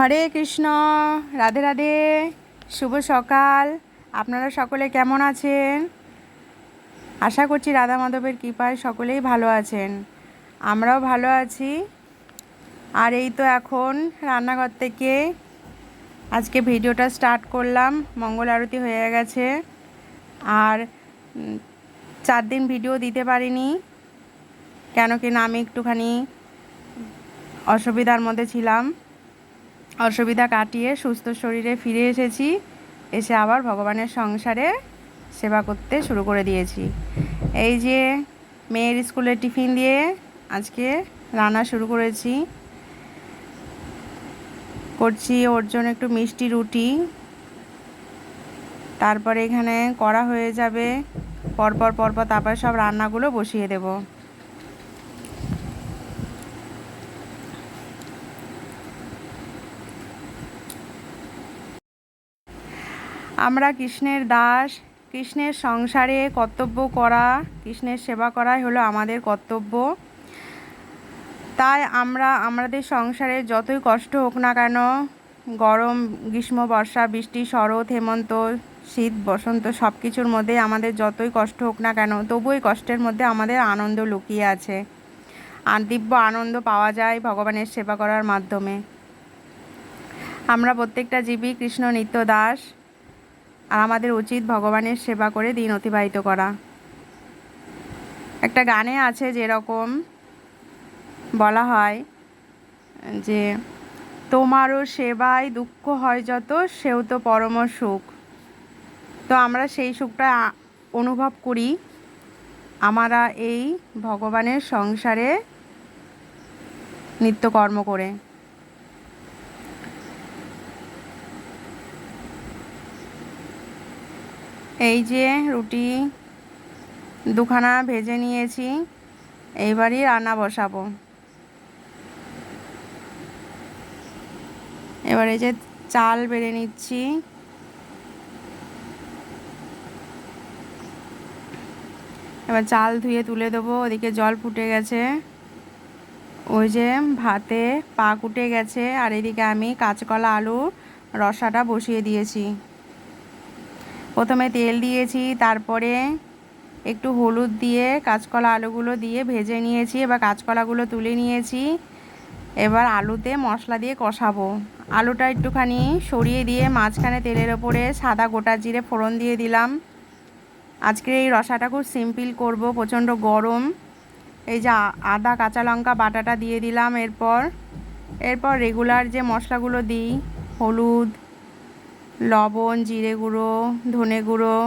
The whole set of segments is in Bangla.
হরে কৃষ্ণ, রাধে রাধে, শুভ সকাল। আপনারা সকলে কেমন আছেন? আশা করছি রাধা মাধবের কৃপায় সকলেই ভালো আছেন। আমরাও ভালো আছি। আর এই তো এখন রান্নাঘর থেকে আজকে ভিডিওটা স্টার্ট করলাম, মঙ্গল আরতি হয়ে গেছে। আর চার দিন ভিডিও দিতে পারিনি, কেন কি না আমি একটুখানি অসুবিধার মধ্যে ছিলাম। অসুবিধা কাটিয়ে সুস্থ শরীরে ফিরে এসেছি। এসে আবার ভগবানের সংসারে সেবা করতে শুরু করে দিয়েছি। এই যে মেয়ের স্কুলে টিফিন দিয়ে আজকে রান্না শুরু করেছি। করছি ওর জন্য একটু মিষ্টি রুটি। তারপরে এখানে করা হয়ে যাবে। পরপর পরপর তারপরে সব রান্নাগুলো বসিয়ে দেবো। আমরা কৃষ্ণের দাস, কৃষ্ণের সংসারে কর্তব্য করা, কৃষ্ণের সেবা করাই হলো আমাদের কর্তব্য। তাই আমরা, আমাদের সংসারে যতই কষ্ট হোক না কেন, গরম, গ্রীষ্ম, বর্ষা, বৃষ্টি, শরৎ, হেমন্ত, শীত, বসন্ত সব কিছুর মধ্যে আমাদের যতই কষ্ট হোক না কেন তবুই কষ্টের মধ্যে আমাদের আনন্দ লুকিয়ে আছে। আর দিব্য আনন্দ পাওয়া যায় ভগবানের সেবা করার মাধ্যমে। আমরা প্রত্যেকটা জীবী কৃষ্ণ নিত্য দাস। আর আমাদের উচিত ভগবানের সেবা করে দিন অতিবাহিত করা। একটা গানে আছে যেরকম বলা হয় যে, তোমারও সেবায় দুঃখ হয় যত, সেও তো পরম সুখ। তো আমরা সেই সুখটা অনুভব করি। আমরা এই ভগবানের সংসারে নিত্যকর্ম করে। এই যে রুটি দুখানা ভেজে নিয়েছি, এইবারই রান্না বসাবো। এবারে যে চাল বেড়ে নিচ্ছি। এবার চাল ধুয়ে তুলে দেবো, ওদিকে জল ফুটে গেছে। ওই যে ভাতে পাক উঠে গেছে, আর এদিকে আমি কাঁচকলা আলু রসাটা বসিয়ে দিয়েছি। প্রথমে তেল দিয়েছি, তারপরে একটু হলুদ দিয়ে কাঁচকলা আলুগুলো দিয়ে ভেজে নিয়েছি, এবার কাঁচকলাগুলো তুলে নিয়েছি। এবার আলুতে মশলা দিয়ে কষাবো। আলুটা একটুখানি সরিয়ে দিয়ে মাঝখানে তেলের ওপরে সাদা গোটা জিরে ফোড়ন দিয়ে দিলাম। আজকে এই রসাটা খুব সিম্পল করব, প্রচণ্ড গরম। এই যে আদা, কাঁচা লঙ্কা বাটাটা দিয়ে দিলাম এরপর। এরপর রেগুলার যে মশলাগুলো দিই, হলুদ লবণ, জিরে গুঁড়ো, ধনে গুঁড়ো,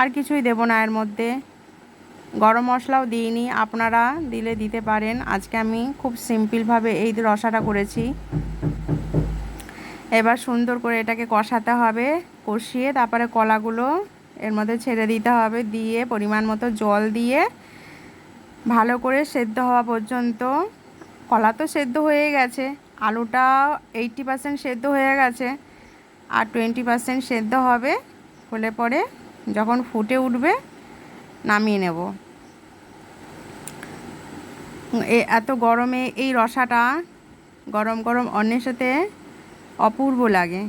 আর কিছুই দেবো না এর মধ্যে। গরম মশলাও দিইনি, আপনারা দিলে দিতে পারেন। আজকে আমি খুব সিম্পলভাবে এই রসাটা করেছি। এবার সুন্দর করে এটাকে কষাতে হবে, কষিয়ে তারপরে কলাগুলো এর মধ্যে ছেড়ে দিতে হবে, দিয়ে পরিমাণ মতো জল দিয়ে ভালো করে সেদ্ধ হওয়া পর্যন্ত, কলা তো সেদ্ধ হয়ে গেছে আলুটা এইটটি পার্সেন্ট সেদ্ধ হয়ে গেছে। আর টোয়েন্টি পার্সেন্ট সেদ্ধ হবে, হলে পরে যখন ফুটে উঠবে, নামিয়ে নেব। এত গরমে এই রসাটা গরম গরম অন্যের সাথে অপূর্ব লাগে।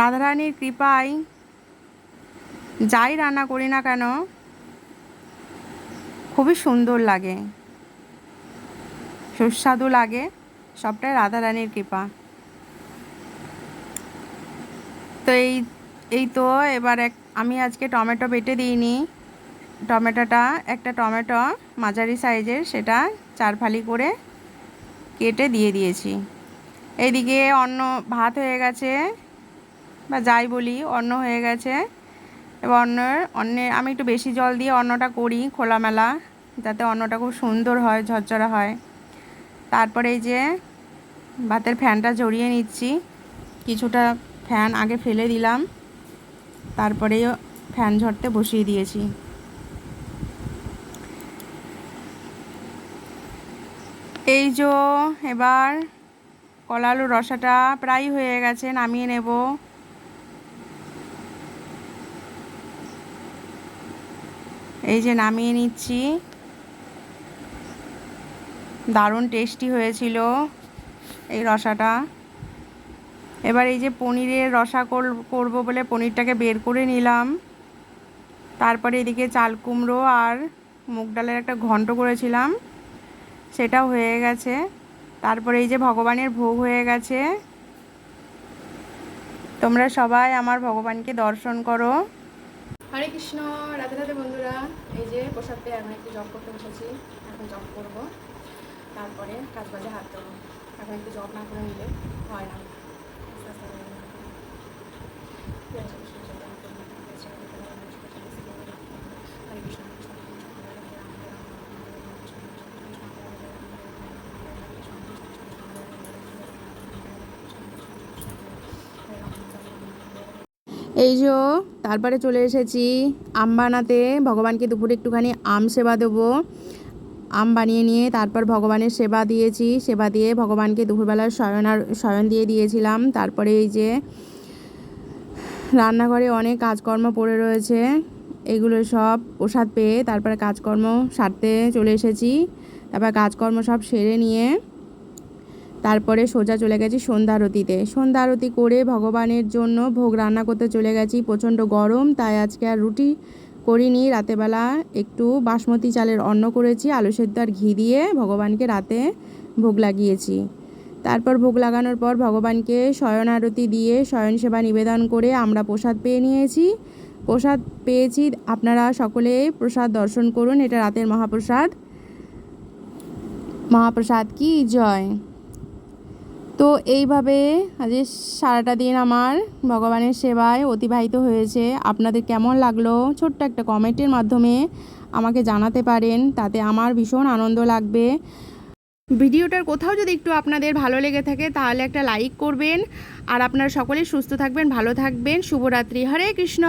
রাধারানীর কৃপায় যাই রান্না করি না কেন, খুবই সুন্দর লাগে। সুস্বাদু লাগে, সবটাই রাধারানীর কৃপা। তো এই এই তো এবার এক, আমি আজকে টমেটো বেটে দিইনি। টমেটোটা, একটা টমেটো মাঝারি সাইজের, সেটা চার ফালি করে কেটে দিয়ে দিয়েছি। এইদিকে অন্য ভাত হয়ে গেছে, বা যাই বলি, অন্ন হয়ে গেছে। এবার অন্য অন্নে, আমি একটু বেশি জল দিয়ে অন্নটা করি খোলামেলা, যাতে অন্নটা খুব সুন্দর হয়, ঝরঝরা হয়। তারপরে এই যে ভাতের ফ্যানটা জড়িয়ে নিচ্ছি, কিছুটা ফ্যান আগে ফেলে দিলাম তারপরে ফ্যান ঝরতে বসিয়ে দিয়েছি। এই যে এবার কলা আলুর রসাটা প্রায় হয়ে গেছে, নামিয়ে নেব। এই যে নামিয়ে নিচ্ছি। দারুণ টেস্টি হয়েছিল এই রসাটা। এবার এই যে পনিরের রসা কর- করব বলে পনিরটাকে বের করে নিলাম। তারপরে এদিকে চাল কুমড়ো আর মুগ ডালের একটা ঘন্ট করেছিলাম। সেটাও হয়ে গেছে। তারপরে এই যে ভগবানের ভোগ হয়ে গেছে। তোমরা সবাই আমার ভগবানকে দর্শন করো। হরে কৃষ্ণ, রাধে রাধে বন্ধুরা। এই যে প্রসাদ পেয়ে এখন একটু জব করতে বসেছি। এখন জব করব। তারপরে কাজ বাজে হাত দেবো এখন একটু জব না করে নিলে হয় না আস্তে আস্তে হয়ে যাবে। ঠিক আছে, কৃষ্ণ চৈতন্য, প্রভু নিত্যানন্দ, শ্রী অদ্বৈত গদাধর শিবাসাদি গৌর ভক্তবৃন্দ। হরে কৃষ্ণ, হরে কৃষ্ণ, কৃষ্ণ কৃষ্ণ, হরে হরে, রাম হরে রাম, রাম হরে হরে, হরে কৃষ্ণ, হরে কৃষ্ণ, কৃষ্ণ কৃষ্ণ, হরে হরে, রাম হরে রাম, রাম হরে হরে, হরে কৃষ্ণ, কৃষ্ণ কৃষ্ণ, কৃষ্ণ হরে হরে, হরে কৃষ্ণ, হরে রাম, রাম হরে হরে, হরে কৃষ্ণ, কৃষ্ণ কৃষ্ণ, কৃষ্ণ হরে হরে, হরে রাম, রাম হরে হরে। এই যে, তারপরে চলে এসেছি আম বানাতে। ভগবানকে দুপুরে একটুখানি আম সেবা দেবো। আম বানিয়ে নিয়ে তারপর ভগবানের সেবা দিয়েছি। সেবা দিয়ে ভগবানকে দুপুরবেলার শয়ন আর শয়ন দিয়ে দিয়েছিলাম। তারপরে এই যে, রান্নাঘরে অনেক কাজকর্ম পড়ে রয়েছে। এগুলো সব প্রসাদ পেয়ে তারপরে কাজকর্ম সারতে চলে এসেছি। তারপর কাজকর্ম সব সেরে নিয়ে তারপরে সোজা চলে গেছি সন্ধ্যা আরতিতে। সন্ধ্যা আরতি করে ভগবানের জন্য ভোগ রান্না করতে চলে গেছি। প্রচণ্ড গরম, তাই আজকে আর রুটি করিনি। রাতেবেলা একটু বাসমতি চালের অন্ন করেছি, আলু সেদ্ধ আর ঘি দিয়ে ভগবানকে রাতে ভোগ লাগিয়েছি। তারপর ভোগ লাগানোর পর ভগবানকে শয়ন আরতি দিয়ে শয়ন সেবা নিবেদন করে আমরা প্রসাদ পেয়ে নিয়েছি। প্রসাদ পেয়েছি, আপনারা সকলে প্রসাদ দর্শন করুন, এটা রাতের মহাপ্রসাদ। মহাপ্রসাদ কি? জয়। তো এইভাবে আজ সারাটা দিন আমার ভগবানের সেবায় অতিবাহিত হয়েছে। আপনাদের কেমন লাগল ছোট্ট একটা কমেন্টের মাধ্যমে আমাকে জানাতে পারেন, তাতে আমার ভীষণ আনন্দ লাগবে। ভিডিওটার কোথাও যদি একটু আপনাদের ভালো লেগে থাকে তাহলে একটা লাইক করবেন। আর আপনারা সকলেই সুস্থ থাকবেন, ভালো থাকবেন। শুভরাত্রি। হরে কৃষ্ণ।